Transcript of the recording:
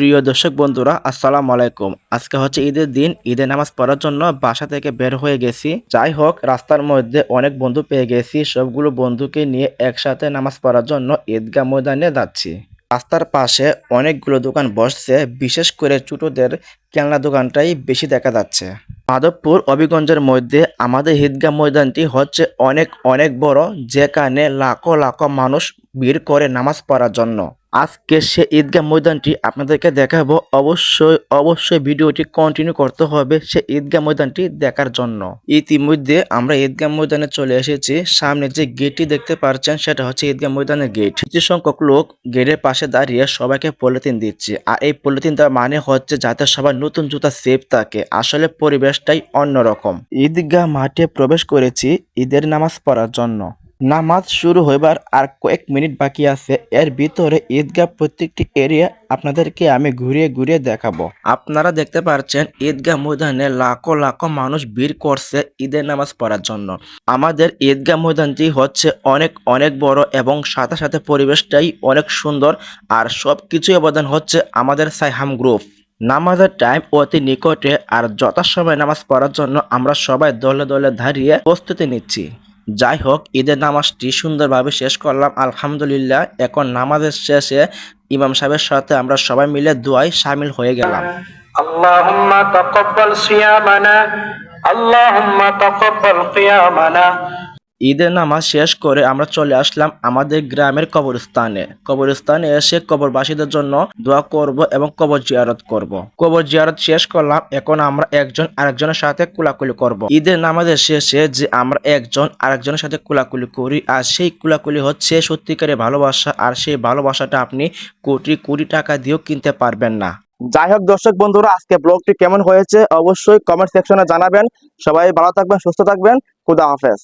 প্রিয় দর্শক বন্ধুরা, আসসালামু আলাইকুম। আজকে হচ্ছে ঈদের দিন, ঈদের নামাজ পড়ার জন্য বাসা থেকে বের হয়ে গেছি। যাই হোক, রাস্তার মধ্যে অনেক বন্ধু পেয়ে গেছি, সবগুলো বন্ধুকে নিয়ে একসাথে নামাজ পড়ার জন্য ঈদগাহ ময়দানে যাচ্ছি। রাস্তার পাশে অনেকগুলো দোকান বসছে, বিশেষ করে ছোটদের খেলনা দোকানটাই বেশি দেখা যাচ্ছে। মাধবপুর অভিগঞ্জের মধ্যে আমাদের ঈদগাহ ময়দানটি হচ্ছে অনেক অনেক বড়, যেখানে লাখো লাখো মানুষ ভিড় করে নামাজ পড়ার জন্য। আজকে সে ঈদগাহ ময়দানটি আপনাদেরকে দেখাবো। অবশ্যই অবশ্যই ভিডিওটি কন্টিনিউ করতে হবে সে ঈদগাহ ময়দানটি দেখার জন্য। ইতিমধ্যে আমরা ঈদগাহ ময়দানে চলে এসেছি। সামনে যে গেটটি দেখতে পাচ্ছেন সেটা হচ্ছে ঈদগাহ ময়দানের গেট। কিছু সংখ্যক লোক গেটের পাশে দাঁড়িয়ে সবাইকে পলিথিন দিচ্ছে। আর এই পলিথিন দেওয়ার মানে হচ্ছে যাতে সবার নতুন জুতা সেফ থাকে। আসলে পরিবেশটাই অন্যরকম। ঈদগাহ মাঠে প্রবেশ করেছি ঈদের নামাজ পড়ার জন্য। নামাজ শুরু হইবার আর কয়েক মিনিট বাকি আছে। এর ভিতরে ঈদগাহ প্রত্যেকটি এরিয়া আপনাদেরকে আমি ঘুরিয়ে ঘুরিয়ে দেখাবো। আপনারা দেখতে পাচ্ছেন ঈদগাহ ময়দানে লাখো লাখো মানুষ ভিড় করছে ঈদের নামাজ পড়ার জন্য। আমাদের ঈদগাহ ময়দানটি হচ্ছে অনেক অনেক বড় এবং সাথে সাথে পরিবেশটাই অনেক সুন্দর। আর সব কিছুই অবদান হচ্ছে আমাদের সাইহাম গ্রুপ। নামাজের টাইম অতি নিকটে আর যথাসময় নামাজ পড়ার জন্য আমরা সবাই দলে দলে দাঁড়িয়ে প্রস্তুতি নিচ্ছি। যাই হোক ঈদের নামাজটি সুন্দরভাবে শেষ করলাম আলহামদুলিল্লাহ এখন নামাজের শেষে ইমাম সাহেবের সাথে আমরা সবাই মিলে দোয়ায় সামিল হয়ে গেলাম اللهم تقبل صيامنا اللهم تقبل قيامنا ঈদের নামাজ শেষ করে আমরা চলে আসলাম আমাদের গ্রামের কবরস্থানে। কবরস্থানে এসে কবরবাসীদের জন্য দোয়া করব এবং কবর জিয়ারত করব। কবর জিয়ারত শেষ করলাম, এখন আমরা একজন আরেকজনের সাথে কুলাকুলি করব। ঈদের নামাজের শেষে যে আমরা একজন আরেকজনের সাথে কুলাকুলি করি, আর সেই কুলাকুলি হচ্ছে সত্যিকারের ভালোবাসা, আর সেই ভালোবাসাটা আপনি কোটি কোটি টাকা দিয়েও কিনতে পারবেন না। যাই হোক দর্শক বন্ধুরা, আজকে ব্লগটি কেমন হয়েছে অবশ্যই কমেন্ট সেকশনে জানাবেন। সবাই ভালো থাকবেন, সুস্থ থাকবেন। খুদা হাফেজ।